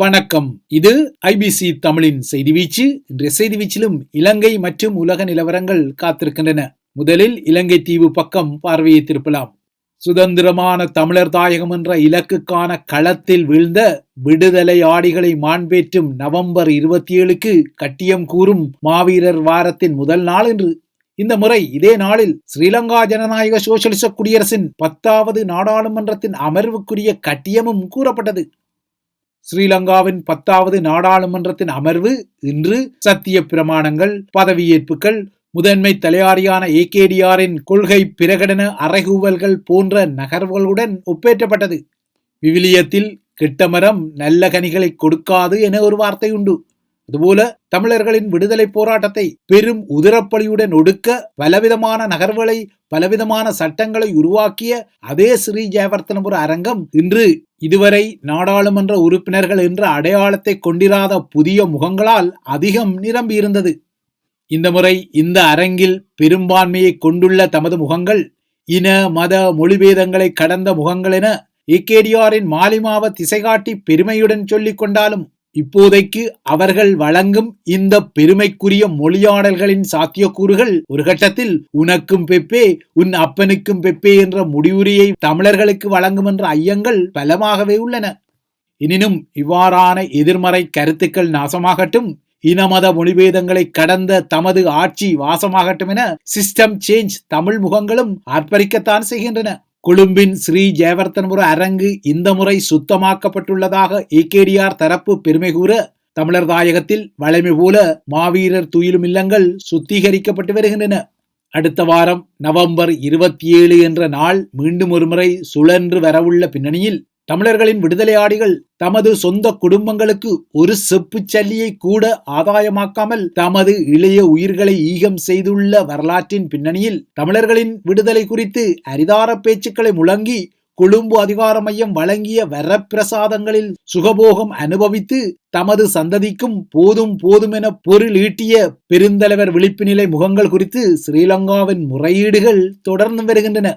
வணக்கம். இது ஐபிசி தமிழின் செய்தி வீச்சு. இன்றைய செய்தி வீச்சிலும் இலங்கை மற்றும் உலக நிலவரங்கள் காத்திருக்கின்றன. முதலில் இலங்கை தீவு பக்கம் பார்வையை திருப்பலாம். சுதந்திரமான தமிழர் தாயகம் என்ற இலக்குக்கான களத்தில் வீழ்ந்த விடுதலை ஆடிகளை மாண்பேற்றும் நவம்பர் இருபத்தி ஏழுக்கு கட்டியம் கூறும் மாவீரர் வாரத்தின் முதல் நாள் என்று இந்த முறை இதே நாளில் ஸ்ரீலங்கா ஜனநாயக சோசியலிச குடியரசின் பத்தாவது நாடாளுமன்றத்தின் அமர்வுக்குரிய கட்டியமும் கூறப்பட்டது. ஸ்ரீலங்காவின் பத்தாவது நாடாளுமன்றத்தின் அமர்வு இன்று சத்திய பிரமாணங்கள் பதவியேற்புகள் முதன்மை தலையாரியான ஏகேடிஆரின் கொள்கை பிரகடன அறைகூவல்கள் போன்ற நகர்வுகளுடன் ஒப்பேற்றப்பட்டது. விவிலியத்தில் கெட்டமரம் நல்ல கனிகளை கொடுக்காது என ஒரு வார்த்தை உண்டு அதுபோல தமிழர்களின் விடுதலை போராட்டத்தை பெரும் உதிரப்பலியுடன் ஒடுக்க பலவிதமான நகர்வுகளை பலவிதமான சட்டங்களை உருவாக்கிய அதே ஸ்ரீ ஜெயவர்த்தனபுர அரங்கம் இன்று இதுவரை நாடாளுமன்ற உறுப்பினர்கள் என்ற அடையாளத்தை கொண்டிராத புதிய முகங்களால் அதிகம் நிரம்பியிருந்தது இந்த முறை இந்த அரங்கில் பெரும்பான்மையை கொண்டுள்ள தமது முகங்கள் இன மத மொழிபேதங்களை கடந்த முகங்கள் என ஏகேடிஆரின் மாலிமாவ திசைகாட்டி பெருமையுடன் சொல்லிக் கொண்டாலும் இப்போதைக்கு அவர்கள் வழங்கும் இந்த பெருமைக்குரிய மொழியாடல்களின் சாத்தியக்கூறுகள் ஒரு கட்டத்தில் உனக்கும் பெப்பே உன் அப்பனுக்கும் பெப்பே என்ற முடிவுரையை தமிழர்களுக்கு வழங்கும் என்ற ஐயங்கள் பலமாகவே உள்ளன. எனினும் இவ்வாறான எதிர்மறை கருத்துக்கள் நாசமாகட்டும் இனமத மொழிபேதங்களை கடந்த தமது ஆட்சி வாசமாகட்டும் என சிஸ்டம் சேஞ்ச் தமிழ் முகங்களும் அர்ப்பரிக்கத்தான் செய்கின்றன. கொழும்பின் ஸ்ரீ ஜெயவர்த்தனபுர அரங்கு இந்த முறை சுத்தமாக்கப்பட்டுள்ளதாக ஏகேடிஆர் தரப்பு பெருமை கூற தமிழர் தாயகத்தில் வளைமை போல மாவீரர் துயிலும் இல்லங்கள் சுத்திகரிக்கப்பட்டு வருகின்றன. அடுத்த வாரம் நவம்பர் இருபத்தி ஏழு என்ற நாள் மீண்டும் ஒருமுறை சுழன்று வரவுள்ள பின்னணியில் தமிழர்களின் விடுதலையாடிகள் தமது சொந்த குடும்பங்களுக்கு ஒரு செப்பு சல்லியை கூட ஆதாயமாக்காமல் தமது இளைய உயிர்களை ஈகம் செய்துள்ள வரலாற்றின் பின்னணியில் தமிழர்களின் விடுதலை குறித்து அரிதார பேச்சுக்களை முழங்கி கொழும்பு அதிகார மையம் வழங்கிய வரப்பிரசாதங்களில் சுகபோகம் அனுபவித்து தமது சந்ததிக்கும் போதும் போதும் என பொருள் ஈட்டிய பெருந்தலைவர் விழிப்பு நிலை முகங்கள் குறித்து ஸ்ரீலங்காவின் முறையீடுகள் தொடர்ந்து வருகின்றன.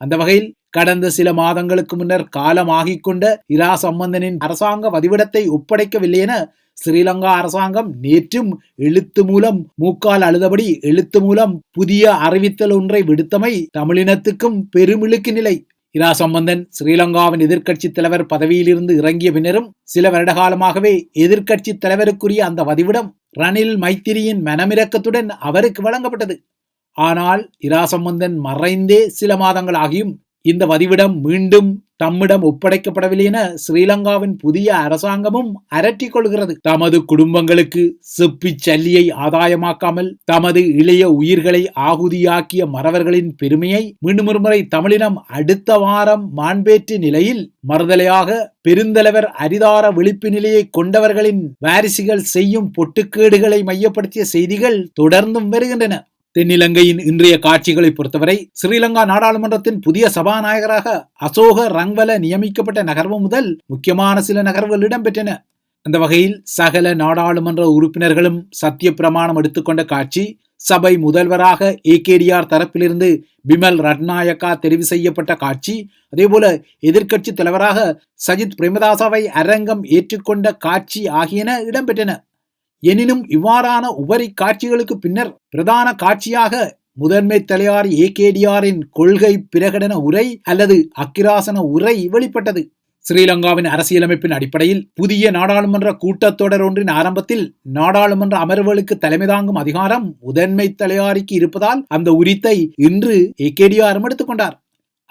அந்த வகையில் கடந்த சில மாதங்களுக்கு முன்னர் காலமாகிக் கொண்ட இரா சம்பந்தனின் அரசாங்க வதிவிடத்தை ஒப்படைக்கவில்லை என ஸ்ரீலங்கா அரசாங்கம் நேற்றும் எழுத்து மூலம் மூக்கால் அழுதபடி எழுத்து மூலம் புதிய அறிவித்தல் ஒன்றை விடுத்தமை தமிழினத்துக்கும் பெருமிழுக்கு நிலை. இரா சம்பந்தன் ஸ்ரீலங்காவின் எதிர்க்கட்சி தலைவர் பதவியிலிருந்து இறங்கிய பின்னரும் சில வருட காலமாகவே எதிர்க்கட்சி தலைவருக்குரிய அந்த வதிவிடம் ரணில் மைத்திரியின் மனமிறக்கத்துடன் அவருக்கு வழங்கப்பட்டது. ஆனால் இரா சம்பந்தன் மறைந்தே சில மாதங்கள் ஆகியும் இந்த வதிவிடம் மீண்டும் தம்மிடம் ஒப்படைக்கப்படவில்லை என ஸ்ரீலங்காவின் புதிய அரசாங்கமும் அரற்றிக் கொள்கிறது தமது குடும்பங்களுக்கு செப்பி சல்லியை ஆதாயமாக்காமல் தமது இளைய உயிர்களை ஆகுதியாக்கிய மறவர்களின் பெருமையை மீண்டும் ஒருமுறை தமிழினம் அடுத்த வாரம் மாண்பேற்று நிலையில் மறுதலையாக பெருந்தலைவர் அரிதார விழிப்பு நிலையை கொண்டவர்களின் வாரிசுகள் செய்யும் பொட்டுக்கேடுகளை மையப்படுத்திய செய்திகள் தொடர்ந்தும் வருகின்றன. தென்னிலங்கையின் இன்றைய காட்சிகளை பொறுத்தவரை ஸ்ரீலங்கா நாடாளுமன்றத்தின் புதிய சபாநாயகராக அசோக ரங்வல நியமிக்கப்பட்ட நகர்வு முதல் முக்கியமான சில நகர்வுகள் இடம்பெற்றன. அந்த வகையில் சகல நாடாளுமன்ற உறுப்பினர்களும் சத்திய பிரமாணம் எடுத்துக்கொண்ட காட்சி சபை முதல்வராக ஏகேடிஆர் தரப்பிலிருந்து பிமல் ரட்நாயக்கா தெரிவு செய்யப்பட்ட காட்சி அதேபோல எதிர்க்கட்சி தலைவராக சஜித் பிரேமதாசாவை அரங்கம் ஏற்றுக்கொண்ட காட்சி ஆகியன இடம்பெற்றன. எனினும் இவ்வாறான உபரி காட்சிகளுக்கு பின்னர் பிரதான காட்சியாக முதன்மை தலையார் ஏகேடிஆரின் கொள்கை பிரகடன உரை அல்லது அக்கிராசன உரை வெளிப்பட்டது. ஸ்ரீலங்காவின் அரசியலமைப்பின் அடிப்படையில் புதிய நாடாளுமன்ற கூட்டத்தொடர் ஒன்றின் ஆரம்பத்தில் நாடாளுமன்ற அமர்வுகளுக்கு தலைமை தாங்கும் அதிகாரம் முதன்மை தலையாரிக்கு இருப்பதால் அந்த உரித்தை இன்று ஏகேடிஆரும் எடுத்துக்கொண்டார்.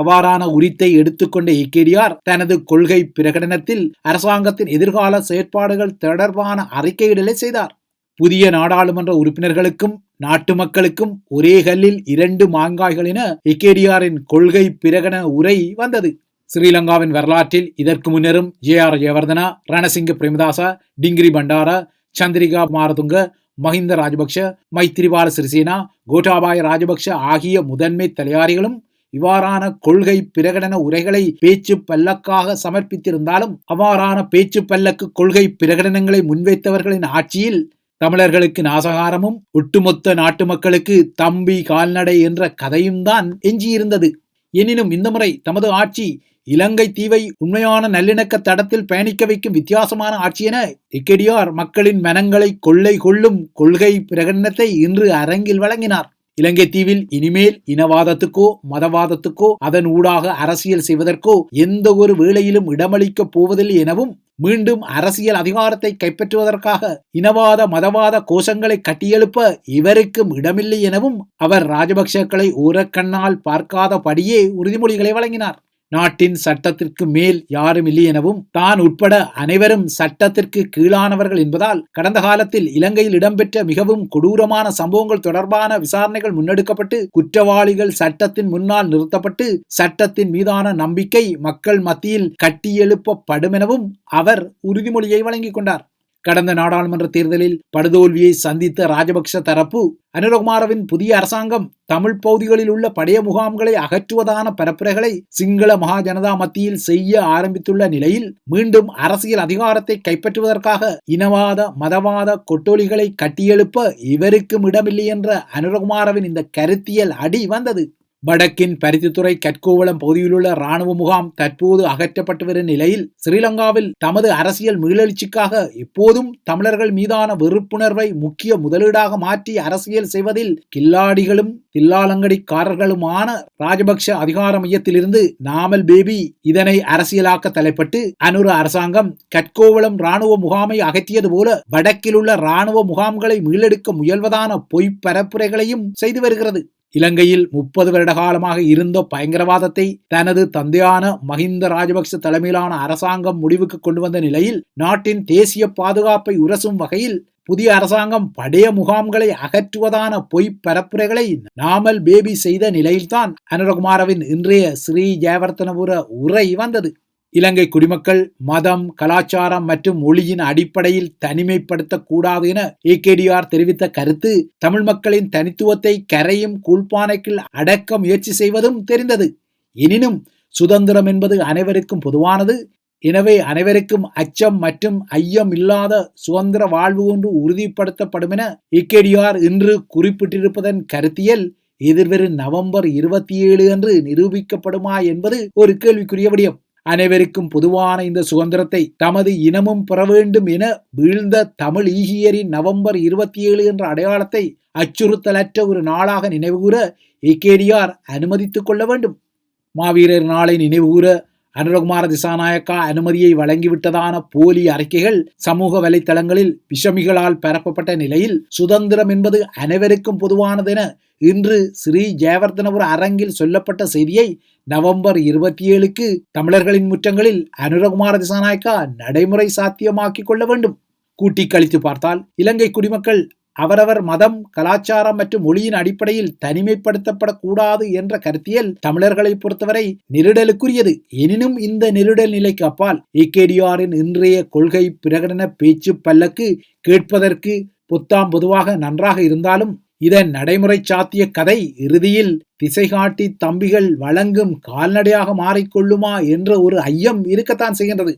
அவ்வாறான உரித்தை எடுத்துக்கொண்ட இக்கேடியார் தனது கொள்கை பிரகடனத்தில் அரசாங்கத்தின் எதிர்கால செயற்பாடுகள் தொடர்பான அறிக்கையிடலை செய்தார். புதிய நாடாளுமன்ற உறுப்பினர்களுக்கும் நாட்டு மக்களுக்கும் ஒரே கல்லில் இரண்டு மாங்காய்கள் என இக்கேடியாரின் கொள்கை பிரகடன உரை வந்தது. ஸ்ரீலங்காவின் வரலாற்றில் இதற்கு முன்னரும் ஜே ஆர் ஜெயவர்தனா ரணசிங்க பிரேமதாசா டிங்கிரி பண்டாரா சந்திரிகா மாரதுங்க மஹிந்த ராஜபக்ஷ மைத்திரிபால சிறிசேனா கோட்டாபாய ராஜபக்ஷ ஆகிய முதன்மை தலையாரிகளும் இவ்வாறான கொள்கை பிரகடன உரைகளை பேச்சு பல்லக்காக சமர்ப்பித்திருந்தாலும் அவ்வாறான பேச்சு பல்லக்கு கொள்கை பிரகடனங்களை முன்வைத்தவர்களின் ஆட்சியில் தமிழர்களுக்கு நாசகாரமும் ஒட்டுமொத்த நாட்டு மக்களுக்கு தம்பி கால்நடை என்ற கதையும் தான் எஞ்சியிருந்தது. எனினும் இந்த முறை தமது ஆட்சி இலங்கை தீவை உண்மையான நல்லிணக்க தடத்தில் பயணிக்க வைக்கும் வித்தியாசமான ஆட்சி என இக்கெடியார் மக்களின் மனங்களை கொள்ளை கொள்ளும் கொள்கை பிரகடனத்தை இன்று அரங்கில் வழங்கினார். இலங்கை தீவில் இனிமேல் இனவாதத்துக்கோ மதவாதத்துக்கோ அதன் ஊடாக அரசியல் செய்வதற்கோ எந்த ஒரு வேளையிலும் இடமளிக்கப் போவதில்லை எனவும் மீண்டும் அரசியல் அதிகாரத்தை கைப்பற்றுவதற்காக இனவாத மதவாத கோஷங்களை கட்டியெழுப்ப இவருக்கும் இடமில்லை எனவும் அவர் ராஜபக்சக்களை ஊரக்கண்ணால் பார்க்காதபடியே உறுதிமொழிகளை வழங்கினார். நாட்டின் சட்டத்திற்கு மேல் யாரும் இல்லை எனவும் தான் உட்பட அனைவரும் சட்டத்திற்கு கீழானவர்கள் என்பதால் கடந்த காலத்தில் இலங்கையில் இடம்பெற்ற மிகவும் கொடூரமான சம்பவங்கள் தொடர்பான விசாரணைகள் முன்னெடுக்கப்பட்டு குற்றவாளிகள் சட்டத்தின் முன்னால் நிறுத்தப்பட்டு சட்டத்தின் மீதான நம்பிக்கை மக்கள் மத்தியில் கட்டியெழுப்பப்படும் எனவும் அவர் உறுதிமொழியை வழங்கிக் கொண்டார். கடந்த நாடாளுமன்ற தேர்தலில் படுதோல்வியை சந்தித்த ராஜபக்ஷ தரப்பு அனுரகுமாரவின் புதிய அரசாங்கம் தமிழ் பகுதிகளில் உள்ள படைய முகாம்களை அகற்றுவதான பரப்புரைகளை சிங்கள மகாஜனதா மத்தியில் செய்ய ஆரம்பித்துள்ள நிலையில் மீண்டும் அரசியல் அதிகாரத்தை கைப்பற்றுவதற்காக இனவாத மதவாத கொட்டோலிகளை கட்டியெழுப்ப இவருக்கும் இடமில்லை என்ற அனுரகுமாரவின் இந்த கருத்தியல் அடி வந்தது. வடக்கின் பருத்தித்துறை கற்கோவளம் பகுதியிலுள்ள ராணுவ முகாம் தற்போது அகற்றப்பட்டு வரும் நிலையில் ஸ்ரீலங்காவில் தமது அரசியல் மீளெழுச்சிக்காக எப்போதும் தமிழர்கள் மீதான வெறுப்புணர்வை முக்கிய முதலீடாக மாற்றி அரசியல் செய்வதில் கில்லாடிகளும் தில்லாலங்கடிக்காரர்களுமான ராஜபக்ஷ அதிகார மையத்திலிருந்து நாமல் பேபி இதனை அரசியலாக்க தலைப்பட்டு அனுர அரசாங்கம் கற்கோவளம் ராணுவ முகாமை அகற்றியது போல வடக்கிலுள்ள ராணுவ முகாம்களை மீளெடுக்க முயல்வதான பொய்ப் பரப்புரைகளையும் செய்து வருகிறது. இலங்கையில் முப்பது வருட காலமாக இருந்த பயங்கரவாதத்தை தனது தந்தையான மஹிந்த ராஜபக்ச தலைமையிலான அரசாங்கம் முடிவுக்கு கொண்டு வந்த நிலையில் நாட்டின் தேசிய பாதுகாப்பை உரசும் வகையில் புதிய அரசாங்கம் படைய முகாம்களை அகற்றுவதான பொய் பரப்புரைகளை நாமல் பேபி செய்த நிலையில்தான் அனுரகுமாரவின் இன்றைய ஸ்ரீ ஜெயவர்த்தனபுர உரை வந்தது. இலங்கை குடிமக்கள் மதம் கலாச்சாரம் மற்றும் மொழியின் அடிப்படையில் தனிமைப்படுத்தக்கூடாது என ஏகேடிஆர் தெரிவித்த கருத்து தமிழ் மக்களின் தனித்துவத்தை கரையும் கூழ்பானைக்குள் அடக்க முயற்சி செய்வதும் தெரிந்தது. எனினும் சுதந்திரம் என்பது அனைவருக்கும் பொதுவானது. எனவே அனைவருக்கும் அச்சம் மற்றும் ஐயம் இல்லாத சுதந்திர வாழ்வு ஒன்று உறுதிப்படுத்தப்படும் என இக்கேடியார் இன்று குறிப்பிட்டிருப்பதன் கருத்தியல் எதிர்வரும் நவம்பர் இருபத்தி ஏழு அன்று நிரூபிக்கப்படுமா என்பது ஒரு கேள்விக்குரிய விடயம். அனைவருக்கும் பொதுவான இந்த சுதந்திரத்தை தமது இனமும் பெற வேண்டும் என வீழ்ந்த தமிழ் ஈகியரின் நவம்பர் இருபத்தி ஏழு என்ற அடையாளத்தை அச்சுறுத்தலற்ற ஒரு நாளாக நினைவுகூர ஏகேடிஆர் அனுமதித்துக் கொள்ள வேண்டும். மாவீரர் நாளை நினைவுகூர அனுரகுமார திசாநாயக்கா அனுமதியை வழங்கிவிட்டதான போலி அறிக்கைகள் சமூக வலைத்தளங்களில் விஷமிகளால் பரப்பப்பட்ட நிலையில் சுதந்திரம் என்பது அனைவருக்கும் பொதுவானதென இன்று ஸ்ரீ ஜெயவர்தனபுர அரங்கில் சொல்லப்பட்ட செய்தியை நவம்பர் இருபத்தி ஏழுக்கு தமிழர்களின் முற்றங்களில் அனுரகுமார திசாநாயக்கா நடைமுறை சாத்தியமாக்கிக் கொள்ள வேண்டும். கூட்டி கழித்து பார்த்தால் இலங்கை குடிமக்கள் அவரவர் மதம் கலாச்சாரம் மற்றும் மொழியின் அடிப்படையில் தனிமைப்படுத்தப்படக்கூடாது என்ற கருத்தியல் தமிழர்களை பொறுத்தவரை நெருடலுக்குரியது. எனினும் இந்த நெருடல் நிலைக்கு அப்பால் ஏகேடிஆரின் இன்றைய கொள்கை பிரகடன பேச்சு பல்லக்கு கேட்பதற்கு புத்தாம் பொதுவாக நன்றாக இருந்தாலும் இதன் நடைமுறை சாத்திய கதை இறுதியில் திசை காட்டி தம்பிகள் வழங்கும் கால்நடையாக மாறிக்கொள்ளுமா என்ற ஒரு ஐயம் இருக்கத்தான் செய்கின்றது.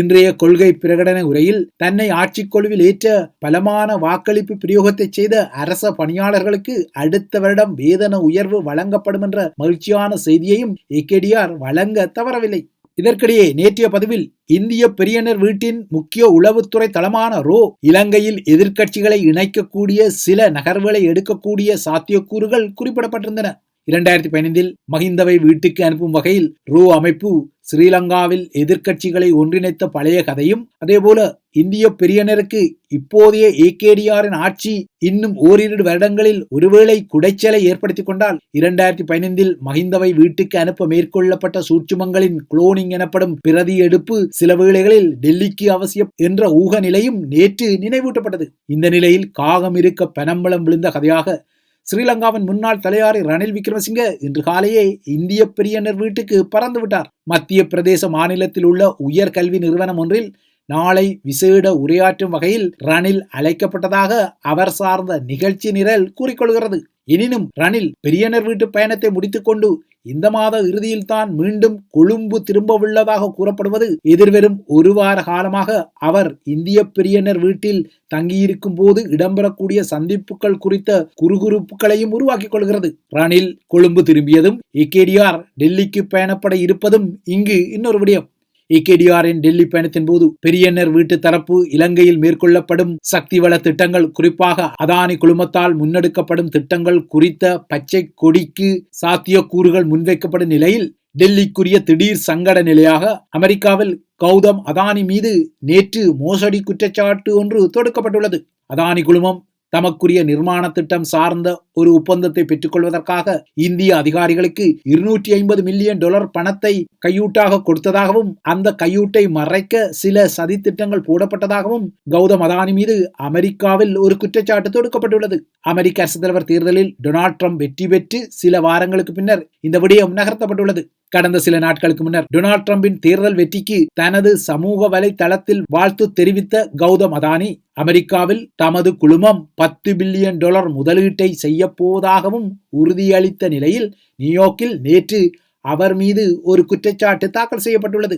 இன்றைய கொள்கை பிரகடன உரையில் தன்னை ஆட்சிக்குழுவில் ஏற்ற பலமான வாக்களிப்பு பிரயோகத்தை செய்த அரச பணியாளர்களுக்கு அடுத்த வருடம் வேதன உயர்வு வழங்கப்படும் என்ற மகிழ்ச்சியான செய்தியையும் ஏகேடிஆர் வழங்க தவறவில்லை. இதற்கிடையே நேற்றைய பதிவில் இந்திய பெரியனர் வீட்டின் முக்கிய உளவுத்துறை தளமான ரோ இலங்கையில் எதிர்க்கட்சிகளை இணைக்கக்கூடிய சில நகர்வுகளை எடுக்கக்கூடிய சாத்தியக்கூறுகள் குறிப்பிடப்பட்டிருந்தன. இரண்டாயிரத்தி பதினைந்தில் மஹிந்தவை வீட்டுக்கு அனுப்பும் வகையில் ரூ அமைப்பு ஸ்ரீலங்காவில் எதிர்க்கட்சிகளை ஒன்றிணைத்த பழைய கதையும் அதேபோல இந்திய பெரியனருக்கு இப்போதைய ஏகேடிஆரின் ஆட்சி இன்னும் ஓரிரு வருடங்களில் ஒருவேளை குடைச்சலை ஏற்படுத்திக் கொண்டால் இரண்டாயிரத்தி பதினைந்தில் மஹிந்தவை வீட்டுக்கு அனுப்ப மேற்கொள்ளப்பட்ட சூட்சுமங்களின் குளோனிங் எனப்படும் பிரதி எடுப்பு சில வேளைகளில் டெல்லிக்கு அவசியம் என்ற ஊக நிலையும் நேற்று நினைவூட்டப்பட்டது. இந்த நிலையில் காகம் இருக்க பெனம்பலம் விழுந்த கதையாக ஸ்ரீலங்காவின் முன்னாள் தலையாரி ரணில் விக்ரமசிங்க இன்று காலையே இந்திய பெரியனர் வீட்டுக்கு பறந்து விட்டார். மத்திய பிரதேச மாநிலத்தில் உள்ள உயர் கல்வி நிறுவனம் ஒன்றில் நாளை விசேட உரையாற்றும் வகையில் ரணில் அழைக்கப்பட்டதாக அவர் சார்ந்த நிகழ்ச்சி நிரல் கூறிக்கொள்கிறது. எனினும் ரணில் பெரியனர் வீட்டு பயணத்தை முடித்துக்கொண்டு இந்த மாத இறுதியில் தான் மீண்டும் கொழும்பு திரும்ப உள்ளதாக கூறப்படுவது எதிர்வரும் ஒரு வார காலமாக அவர் இந்திய பெரியனர் வீட்டில் தங்கியிருக்கும் போது இடம்பெறக்கூடிய சந்திப்புகள் குறித்த குறுகுறுப்புகளையும் உருவாக்கிக் கொள்கிறது. ரணில் கொழும்பு திரும்பியதும் ஏகேடிஆர் டெல்லிக்கு பயணப்பட இருப்பதும் இங்கு இன்னொரு விடயம். ஏகேடிஆரின் டெல்லி பயணத்தின் போது பெரியனர் வீட்டு தரப்பு இலங்கையில் மேற்கொள்ளப்படும் சக்தி வள திட்டங்கள் குறிப்பாக அதானி குழுமத்தால் முன்னெடுக்கப்படும் திட்டங்கள் குறித்த பச்சை கொடிக்கு சாத்தியக்கூறுகள் முன்வைக்கப்படும் நிலையில் டெல்லிக்குரிய திடீர் சங்கட நிலையாக அமெரிக்காவில் கௌதம் அதானி மீது நேற்று மோசடி குற்றச்சாட்டு ஒன்று தொடுக்கப்பட்டுள்ளது. அதானி குழுமம் தமக்குரிய நிர்மாண திட்டம் சார்ந்த ஒரு ஒப்பந்தத்தை பெற்றுக்கொள்வதற்காக இந்திய அதிகாரிகளுக்கு இருநூற்றி ஐம்பது மில்லியன் டாலர் பணத்தை கையூட்டாக கொடுத்ததாகவும் அந்த கையூட்டை மறைக்க சில சதித்திட்டங்கள் போடப்பட்டதாகவும் கௌதம் அதானி மீது அமெரிக்காவில் ஒரு குற்றச்சாட்டு தொடுக்கப்பட்டுள்ளது. அமெரிக்க அரசு தலைவர் தேர்தலில் டொனால்ட் ட்ரம்ப் வெற்றி பெற்று சில வாரங்களுக்கு பின்னர் இந்த விடயம் நகர்த்தப்பட்டுள்ளது. கடந்த சில நாட்களுக்கு முன்னர் டொனால்ட் ட்ரம்பின் தேர்தல் வெற்றிக்கு தனது சமூக வலைதளத்தில் வாழ்த்து தெரிவித்த கௌதம் அதானி அமெரிக்காவில் தமது குழுமம் பத்து பில்லியன் டாலர் முதலீட்டை செய்யப்போவதாகவும் உறுதியளித்த நிலையில் நியூயார்க்கில் நேற்று அவர் மீது ஒரு குற்றச்சாட்டு தாக்கல் செய்யப்பட்டுள்ளது.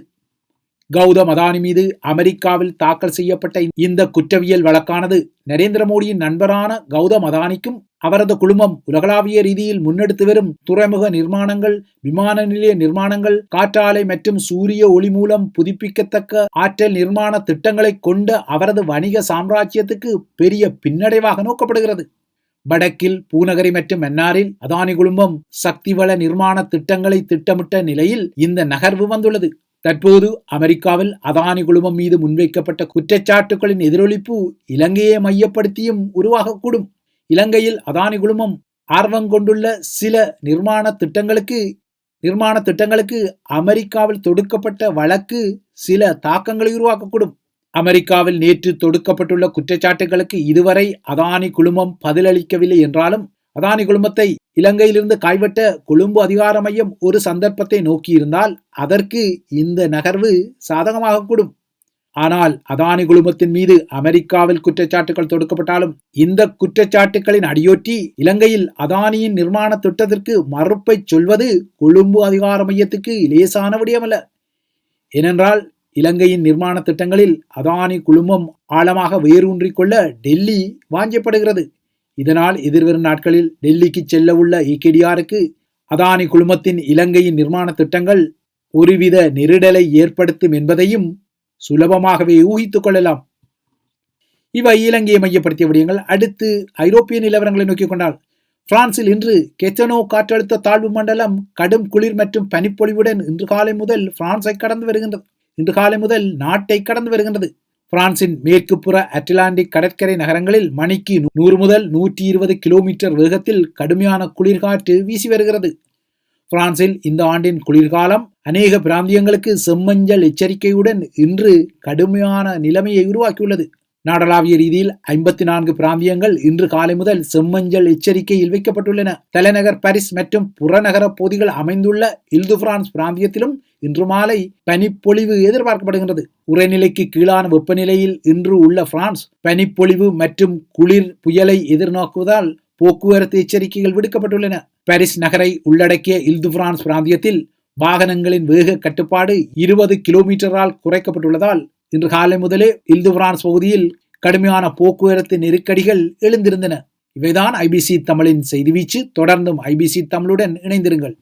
கௌதம் அதானி மீது அமெரிக்காவில் தாக்கல் செய்யப்பட்ட இந்த குற்றவியல் வழக்கானது நரேந்திர மோடியின் நண்பரான கௌதம் அதானிக்கும் அவரது குழுமம் உலகளாவிய ரீதியில் முன்னெடுத்து வரும் துறைமுக நிர்மாணங்கள் விமான நிலைய நிர்மாணங்கள் காற்றாலை மற்றும் சூரிய ஒளி மூலம் புதுப்பிக்கத்தக்க ஆற்றல் நிர்மாண திட்டங்களை கொண்ட அவரது வணிக சாம்ராஜ்யத்துக்கு பெரிய பின்னடைவாக நோக்கப்படுகிறது. வடக்கில் பூநகரி மற்றும் மன்னாரில் அதானி குழுமம் சக்தி வள நிர்மாண திட்டங்களை திட்டமிட்ட நிலையில் இந்த நகர்வு வந்துள்ளது. தற்போது அமெரிக்காவில் அதானி குழுமம் மீது முன்வைக்கப்பட்ட குற்றச்சாட்டுகளின் எதிரொலிப்பு இலங்கையை மையப்படுத்தியும் உருவாகக்கூடும். இலங்கையில் அதானி குழுமம் ஆர்வம் கொண்டுள்ள சில நிர்மாண திட்டங்களுக்கு நிர்மாண திட்டங்களுக்கு அமெரிக்காவில் தொடுக்கப்பட்ட வழக்கு சில தாக்கங்களை உருவாக்கக்கூடும். அமெரிக்காவில் நேற்று தொடுக்கப்பட்டுள்ள குற்றச்சாட்டுகளுக்கு இதுவரை அதானி குழுமம் பதிலளிக்கவில்லை என்றாலும் அதானி குழுமத்தை இலங்கையிலிருந்து கைவிட்ட கொழும்பு அதிகார மையம் ஒரு சந்தர்ப்பத்தை நோக்கியிருந்தால் அதற்கு இந்த நகர்வு சாதகமாகக்கூடும். ஆனால் அதானி குழுமத்தின் மீது அமெரிக்காவில் குற்றச்சாட்டுகள் தொடுக்கப்பட்டாலும் இந்த குற்றச்சாட்டுகளின் அடியொற்றி இலங்கையில் அதானியின் நிர்மாண திட்டத்திற்கு மறுப்பை சொல்வது கொழும்பு அதிகார மையத்துக்கு லேசான விடயமல்ல. ஏனென்றால் இலங்கையின் நிர்மாண திட்டங்களில் அதானி குழுமம் ஆழமாக வேரூன்றிக் கொள்ள டெல்லி வாஞ்சப்படுகிறது. இதனால் எதிர்வரும் நாட்களில் டெல்லிக்கு செல்ல உள்ள இகேடிஆருக்கு அதானி குழுமத்தின் இலங்கையின் நிர்மாண திட்டங்கள் ஒருவித நெருடலை ஏற்படுத்தும் என்பதையும் சுலபமாகவே ஊகித்துக் கொள்ளலாம். இவை இலங்கையை மையப்படுத்திய விடயங்கள். அடுத்து ஐரோப்பிய நிலவரங்களை நோக்கிக் கொண்டால் பிரான்சில் இன்று கெத்தனோ காற்றழுத்த தாழ்வு மண்டலம் கடும் குளிர் மற்றும் பனிப்பொழிவுடன் இன்று காலை முதல் பிரான்ஸை கடந்து வருகின்றது இன்று காலை முதல் நாட்டை கடந்து வருகின்றது. பிரான்சின் மேற்குப்புற அட்லாண்டிக் கடற்கரை நகரங்களில் மணிக்கு நூறு முதல் நூற்றி இருபது கிலோமீட்டர் வேகத்தில் கடுமையான குளிர்காற்று வீசி வருகிறது. பிரான்சில் இந்த ஆண்டின் குளிர்காலம் அநேக பிராந்தியங்களுக்கு செம்மஞ்சள் எச்சரிக்கையுடன் இன்று கடுமையான நிலைமையை உருவாக்கியுள்ளது. நாடளாவிய ரீதியில் ஐம்பத்தி நான்கு பிராந்தியங்கள் இன்று காலை முதல் செம்மஞ்சள் எச்சரிக்கையில் வைக்கப்பட்டுள்ளன. தலைநகர் பாரிஸ் மற்றும் புறநகர பகுதிகள் அமைந்துள்ள இல்து பிரான்ஸ் பிராந்தியத்திலும் இன்று மாலை பனிப்பொழிவு எதிர்பார்க்கப்படுகின்றது. உரைநிலைக்கு கீழான வெப்பநிலையில் இன்று உள்ள பிரான்ஸ் பனிப்பொழிவு மற்றும் குளிர் புயலை எதிர்நோக்குவதால் போக்குவரத்து எச்சரிக்கைகள் விடுக்கப்பட்டுள்ளன. பாரிஸ் நகரை உள்ளடக்கிய இல்து பிரான்ஸ் பிராந்தியத்தில் வாகனங்களின் வேக கட்டுப்பாடு இருபது கிலோமீட்டரால் குறைக்கப்பட்டுள்ளதால் இன்று காலை முதலே இல்து பிரான்ஸ் பகுதியில் கடுமையான போக்குவரத்து நெருக்கடிகள் எழுந்திருந்தன. இவைதான் ஐபிசி தமிழின் செய்தி வீச்சு. தொடர்ந்தும் ஐபிசி தமிழுடன் இணைந்திருங்கள்.